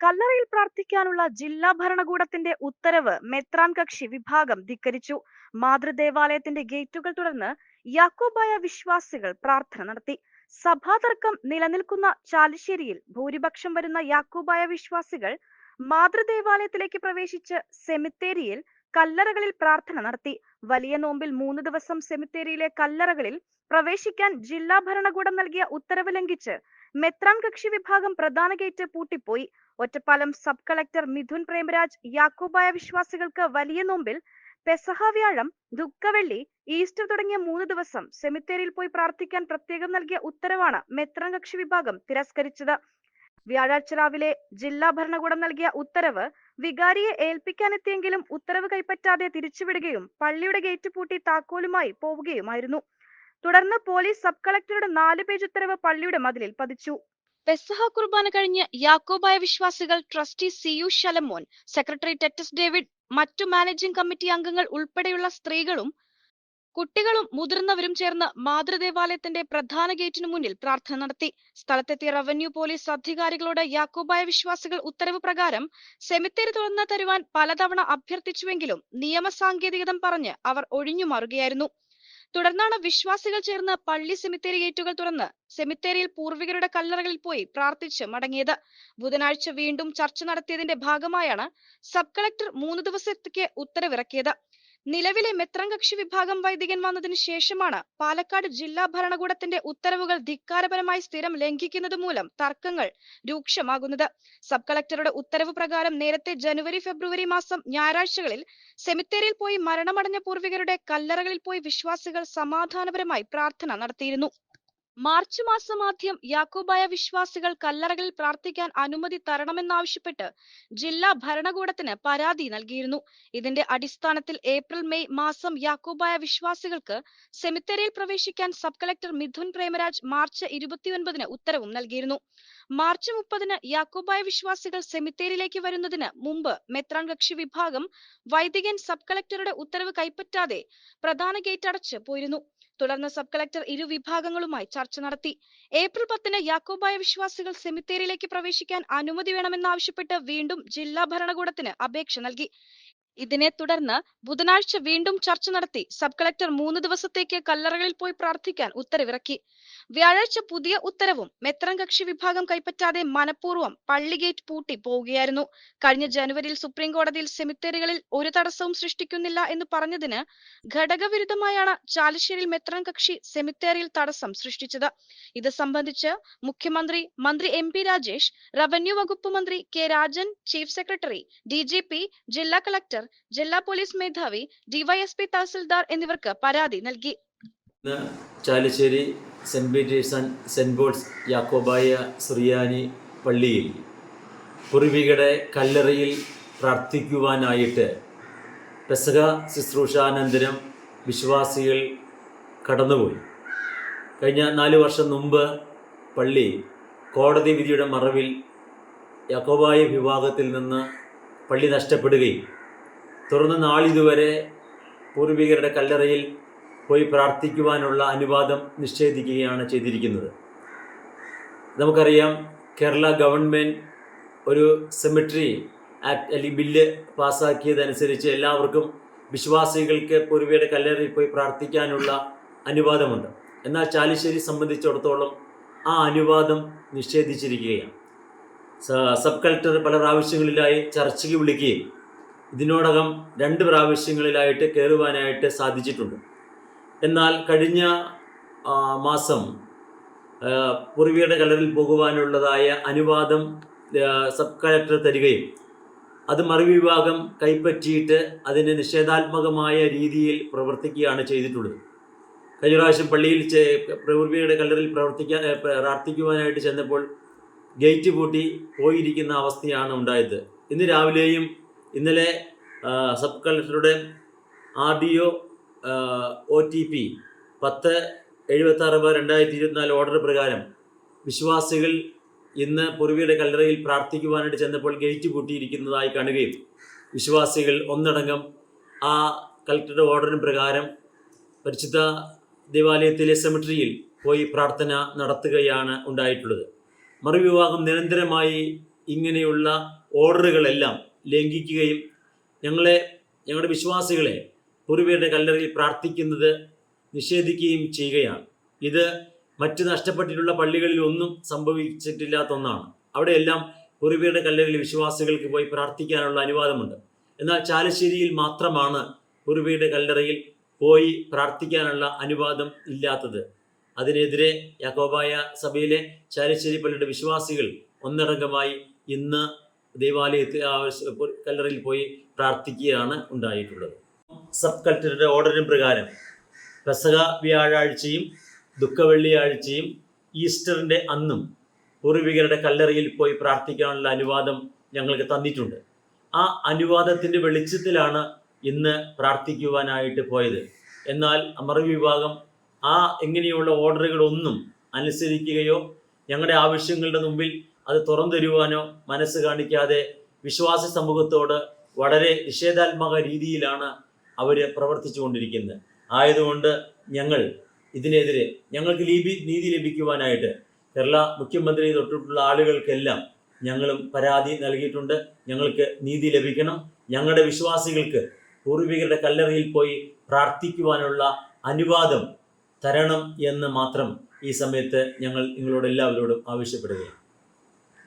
കല്ലറയിൽ പ്രാർത്ഥിക്കാനുള്ള ജില്ലാ ഭരണകൂടത്തിന്റെ ഉത്തരവ് മെത്രാൻ കക്ഷി വിഭാഗം ധിക്കരിച്ചു. മാതൃദേവാലയത്തിന്റെ ഗേറ്റുകൾ തുറന്ന് യാക്കോബായ വിശ്വാസികൾ പ്രാർത്ഥന നടത്തി. സഭാതർക്കം നിലനിൽക്കുന്ന ചാലിശ്ശേരിയിൽ ഭൂരിപക്ഷം വരുന്ന യാക്കോബായ വിശ്വാസികൾ മാതൃദേവാലയത്തിലേക്ക് പ്രവേശിച്ച് സെമിത്തേരിയിൽ കല്ലറകളിൽ പ്രാർത്ഥന നടത്തി. വലിയ നോമ്പിൽ മൂന്ന് ദിവസം സെമിത്തേരിയിലെ കല്ലറകളിൽ പ്രവേശിക്കാൻ ജില്ലാ ഭരണകൂടം നൽകിയ ഉത്തരവ് ലംഘിച്ച് മെത്രാൻ കക്ഷി വിഭാഗം പ്രധാന ഗേറ്റ് പൂട്ടിപ്പോയി. ഒറ്റപ്പാലം സബ് കളക്ടർ മിഥുൻ പ്രേമരാജ് യാക്കോബായ വിശ്വാസികൾക്ക് വലിയ നോമ്പിൽ പെസഹ വ്യാഴം ദുഃഖവെള്ളി ഈസ്റ്റർ തുടങ്ങിയ മൂന്ന് ദിവസം സെമിത്തേരിയിൽ പോയി പ്രാർത്ഥിക്കാൻ പ്രത്യേകം നൽകിയ ഉത്തരവാണ് മെത്രാൻ കക്ഷി വിഭാഗം തിരസ്കരിച്ചത്. വ്യാഴാഴ്ച രാവിലെ ജില്ലാ ഭരണകൂടം നൽകിയ ഉത്തരവ് വികാരിയെ ഏൽപ്പിക്കാനെത്തിയെങ്കിലും ഉത്തരവ് കൈപ്പറ്റാതെ തിരിച്ചുവിടുകയും പള്ളിയുടെ ഗേറ്റ് പൂട്ടി താക്കോലുമായി പോവുകയുമായിരുന്നു. തുടർന്ന് പോലീസ് സബ് കളക്ടറുടെ നാല് പേജ് ഉത്തരവ് പള്ളിയുടെ മതിലിൽ പതിച്ചു. പെസഹ കുർബാന കഴിഞ്ഞ് യാക്കോബായ വിശ്വാസികൾ trustee C U Shalamon secretary Titus David മറ്റു മാനേജിംഗ് കമ്മിറ്റി അംഗങ്ങൾ ഉൾപ്പെടെയുള്ള സ്ത്രീകളും കുട്ടികളും മുതിർന്നവരും ചേർന്ന് മാതൃദേവാലയത്തിന്റെ പ്രധാന ഗേറ്റിനു മുന്നിൽ പ്രാർത്ഥന നടത്തി. സ്ഥലത്തെത്തിയ റവന്യൂ പോലീസ് അധികാരികളോട് യാക്കോബായ വിശ്വാസികൾ ഉത്തരവ് പ്രകാരം സെമിത്തേരി തുറന്നു തരുവാൻ പലതവണ അഭ്യർത്ഥിച്ചുവെങ്കിലും നിയമസാങ്കേതികതം പറഞ്ഞ് അവർ ഒഴിഞ്ഞു മാറുകയായിരുന്നു തുടർന്നാണ് വിശ്വാസികൾ ചേർന്ന് പള്ളി സെമിത്തേരി ഗേറ്റുകൾ തുറന്ന് സെമിത്തേരിയിൽ പൂർവികരുടെ കല്ലറകളിൽ പോയി പ്രാർത്ഥിച്ച് മടങ്ങിയത്. ബുധനാഴ്ച വീണ്ടും ചർച്ച നടത്തിയതിന്റെ ഭാഗമായാണ് സബ് കളക്ടർ മൂന്ന് ദിവസത്തേക്ക് ഉത്തരവിറക്കിയത്. നിലവിലെ മെത്രാൻ കക്ഷി വിഭാഗം വൈദികൻ വന്നതിന് ശേഷമാണ് പാലക്കാട് ജില്ലാ ഭരണകൂടത്തിന്റെ ഉത്തരവുകൾ ധിക്കാരപരമായി സ്ഥിരം ലംഘിക്കുന്നത് മൂലം തർക്കങ്ങൾ രൂക്ഷമാകുന്നത്. സബ് കളക്ടറുടെ ഉത്തരവ് പ്രകാരം നേരത്തെ ജനുവരി ഫെബ്രുവരി മാസം ഞായറാഴ്ചകളിൽ സെമിത്തേരിയിൽ പോയി മരണമടഞ്ഞ പൂർവികരുടെ കല്ലറകളിൽ പോയി വിശ്വാസികൾ സമാധാനപരമായി പ്രാർത്ഥന നടത്തിയിരുന്നു. മാർച്ച് മാസം ആദ്യം യാക്കോബായ വിശ്വാസികൾ കല്ലറകളിൽ പ്രാർത്ഥിക്കാൻ അനുമതി തരണമെന്നാവശ്യപ്പെട്ട് ജില്ലാ ഭരണകൂടത്തിന് പരാതി നൽകിയിരുന്നു. ഇതിന്റെ അടിസ്ഥാനത്തിൽ ഏപ്രിൽ മെയ് മാസം യാക്കോബായ വിശ്വാസികൾക്ക് സെമിത്തേരിയിൽ പ്രവേശിക്കാൻ sub collector Mithun Premaraj March ഇരുപത്തിയൊൻപതിന് ഉത്തരവും നൽകിയിരുന്നു. മാർച്ച് മുപ്പതിന് യാക്കോബായ വിശ്വാസികൾ സെമിത്തേരിയിലേക്ക് വരുന്നതിന് മുമ്പ് മെത്രാൻ കക്ഷി വിഭാഗം വൈദികൻ സബ് കളക്ടറുടെ ഉത്തരവ് കൈപ്പറ്റാതെ പ്രധാന ഗേറ്റ് അടച്ച് പോയിരുന്നു. തുടർന്ന് സബ് കളക്ടർ ഇരു വിഭാഗങ്ങളുമായി ചർച്ച നടത്തി. ഏപ്രിൽ പത്തിന് യാക്കോബായ വിശ്വാസികൾ സെമിത്തേരിയിലേക്ക് പ്രവേശിക്കാൻ അനുമതി വേണമെന്നാവശ്യപ്പെട്ട് വീണ്ടും ജില്ലാ ഭരണകൂടത്തിന് അപേക്ഷ നൽകി. ഇതിനെ തുടർന്ന് ബുധനാഴ്ച വീണ്ടും ചർച്ച നടത്തി സബ് കളക്ടർ മൂന്ന് ദിവസത്തേക്ക് കല്ലറകളിൽ പോയി പ്രാർത്ഥിക്കാൻ ഉത്തരവിറക്കി. വ്യാഴാഴ്ച പുതിയ ഉത്തരവും മെത്രം കക്ഷി വിഭാഗം കൈപ്പറ്റാതെ മനഃപൂർവം പള്ളിഗേറ്റ് പൂട്ടി പോവുകയായിരുന്നു. കഴിഞ്ഞ ജനുവരിയിൽ സുപ്രീം കോടതിയിൽ സെമിത്തേരികളിൽ ഒരു തടസ്സവും സൃഷ്ടിക്കുന്നില്ല എന്ന് പറഞ്ഞതിന് ഘടകവിരുദ്ധമായാണ് ചാലിശ്ശേരിയിൽ മെത്രം കക്ഷി സെമിത്തേരിയിൽ തടസ്സം സൃഷ്ടിച്ചത്. ഇത് സംബന്ധിച്ച് മുഖ്യമന്ത്രി മന്ത്രി എം പി രാജേഷ് റവന്യൂ വകുപ്പ് മന്ത്രി K Rajan chief secretary D G P ജില്ലാ കളക്ടർ ജില്ലാ പോലീസ് മേധാവി ഡിവൈഎസ്പി തഹസിൽദാർ എന്നിവർക്ക് പരാതി നൽകി. ഇന്ന് Chalissery saint Peter's and saint Paul's Yakobaya സുറിയാനി പള്ളിയിൽ പൂർവികയുടെ കല്ലറയിൽ പ്രാർത്ഥിക്കുവാനായിട്ട് പെസക ശുശ്രൂഷാനന്തരം വിശ്വാസികൾ കടന്നുപോയി. കഴിഞ്ഞ നാല് വർഷം മുമ്പ് പള്ളി കോടതി വിധിയുടെ മറവിൽ യാക്കോബായ വിഭാഗത്തിൽ നിന്ന് പള്ളി നഷ്ടപ്പെടുകയും തുടർന്ന് നാളിതുവരെ പൂർവികരുടെ കല്ലറയിൽ പോയി പ്രാർത്ഥിക്കുവാനുള്ള അനുവാദം നിഷേധിക്കുകയാണ് ചെയ്തിരിക്കുന്നത്. നമുക്കറിയാം കേരള ഗവൺമെന്റ് ഒരു സെമിട്രി ആക്ട് അല്ലെങ്കിൽ ബില്ല് പാസ്സാക്കിയതനുസരിച്ച് എല്ലാവർക്കും വിശ്വാസികൾക്ക് പൂർവിയുടെ കല്ലേറിൽ പോയി പ്രാർത്ഥിക്കാനുള്ള അനുവാദമുണ്ട്. എന്നാൽ ചാലിശ്ശേരി സംബന്ധിച്ചിടത്തോളം ആ അനുവാദം നിഷേധിച്ചിരിക്കുകയാണ്. സബ് കളക്ടർ പല പ്രാവശ്യങ്ങളിലായി ചർച്ചയ്ക്ക് വിളിക്കുകയും ഇതിനോടകം രണ്ട് പ്രാവശ്യങ്ങളിലായിട്ട് കയറുവാനായിട്ട് സാധിച്ചിട്ടുണ്ട്. എന്നാൽ കഴിഞ്ഞ മാസം ആ, പൂർവികരുടെ കലറിൽ പോകുവാനുള്ളതായ അനുവാദം സബ് കളക്ടർ തരികയും അത് മറുവിഭാഗം കൈപ്പറ്റിയിട്ട് അതിന് നിഷേധാത്മകമായ രീതിയിൽ പ്രവർത്തിക്കുകയാണ് ചെയ്തിട്ടുള്ളത്. കഴിഞ്ഞ പ്രാവശ്യം പള്ളിയിൽ പ്രവൃത്തിയുടെ കല്ലറിൽ പ്രവർത്തിക്കാൻ പ്രാർത്ഥിക്കുവാനായിട്ട് ചെന്നപ്പോൾ ഗേറ്റ് പൂട്ടി പോയിരിക്കുന്ന അവസ്ഥയാണ് ഉണ്ടായത്. ഇന്ന് രാവിലെയും ഇന്നലെ സബ് കളക്ടറുടെ R D O O T P പത്ത് എഴുപത്തി ആറ് രണ്ടായിരത്തി ഇരുപത്തിനാല് ഓർഡർ പ്രകാരം വിശ്വാസികൾ ഇന്ന് പൊറുവിയുടെ കല്ലറയിൽ പ്രാർത്ഥിക്കുവാനായിട്ട് ചെന്നപ്പോൾ ഗേറ്റ് പൂട്ടിയിരിക്കുന്നതായി കാണുകയും വിശ്വാസികൾ ഒന്നടങ്കം ആ കളക്ടറുടെ ഓർഡറിന് പ്രകാരം പരിശുദ്ധ ദേവാലയത്തിലെ സെമിട്രിയിൽ പോയി പ്രാർത്ഥന നടത്തുകയാണ് ഉണ്ടായിട്ടുള്ളത്. മറുവിഭാഗം നിരന്തരമായി ഇങ്ങനെയുള്ള ഓർഡറുകളെല്ലാം ലംഘിക്കുകയും ഞങ്ങളെ ഞങ്ങളുടെ വിശ്വാസികളെ പൂർവികരുടെ കല്ലറയിൽ പ്രാർത്ഥിക്കുന്നത് നിഷേധിക്കുകയും ചെയ്യുകയാണ്. ഇത് മറ്റ് നഷ്ടപ്പെട്ടിട്ടുള്ള പള്ളികളിൽ ഒന്നും സംഭവിച്ചിട്ടില്ലാത്ത ഒന്നാണ്. അവിടെയെല്ലാം പൂർവികരുടെ കല്ലറയിൽ വിശ്വാസികൾക്ക് പോയി പ്രാർത്ഥിക്കാനുള്ള അനുവാദമുണ്ട്. എന്നാൽ ചാലശ്ശേരിയിൽ മാത്രമാണ് പൂർവികരുടെ കല്ലറയിൽ പോയി പ്രാർത്ഥിക്കാനുള്ള അനുവാദം ഇല്ലാത്തത്. അതിനെതിരെ യാക്കോബായ സഭയിലെ ചാലശ്ശേരി പള്ളിയുടെ വിശ്വാസികൾ ഒന്നടങ്കമായി ഇന്ന് ദേവാലയത്തിൽ കല്ലറയിൽ പോയി പ്രാർത്ഥിക്കുകയാണ് ഉണ്ടായിട്ടുള്ളത്. സബ് കളക്ടറുടെ ഓർഡറിന് പ്രകാരം പെസക വ്യാഴാഴ്ചയും ദുഃഖവെള്ളിയാഴ്ചയും ഈസ്റ്ററിന്റെ അന്നും പൂർവികരുടെ കല്ലറയിൽ പോയി പ്രാർത്ഥിക്കാനുള്ള അനുവാദം ഞങ്ങൾക്ക് തന്നിട്ടുണ്ട്. ആ അനുവാദത്തിന്റെ വെളിച്ചത്തിലാണ് ഇന്ന് പ്രാർത്ഥിക്കുവാനായിട്ട് പോയത്. എന്നാൽ അമർ വിഭാഗം ആ എങ്ങനെയുള്ള ഓർഡറുകളൊന്നും അനുസരിക്കുകയോ ഞങ്ങളുടെ ആവശ്യങ്ങളുടെ മുമ്പിൽ അത് തുറന്നു തരുവാനോ മനസ്സ് കാണിക്കാതെ വിശ്വാസ സമൂഹത്തോട് വളരെ നിഷേധാത്മക രീതിയിലാണ് അവർ പ്രവർത്തിച്ചു കൊണ്ടിരിക്കുന്നത് ആയതുകൊണ്ട് ഞങ്ങൾ ഇതിനെതിരെ ഞങ്ങൾക്ക് ലീബി നീതി ലഭിക്കുവാനായിട്ട് കേരള മുഖ്യമന്ത്രി തൊട്ടിട്ടുള്ള ആളുകൾക്കെല്ലാം ഞങ്ങളും പരാതി നൽകിയിട്ടുണ്ട്. ഞങ്ങൾക്ക് നീതി ലഭിക്കണം. ഞങ്ങളുടെ വിശ്വാസികൾക്ക് പൂർവികരുടെ കല്ലറയിൽ പോയി പ്രാർത്ഥിക്കുവാനുള്ള അനുവാദം തരണം എന്ന് മാത്രം ഈ സമയത്ത് ഞങ്ങൾ നിങ്ങളോട് എല്ലാവരോടും ആവശ്യപ്പെടുകയാണ്.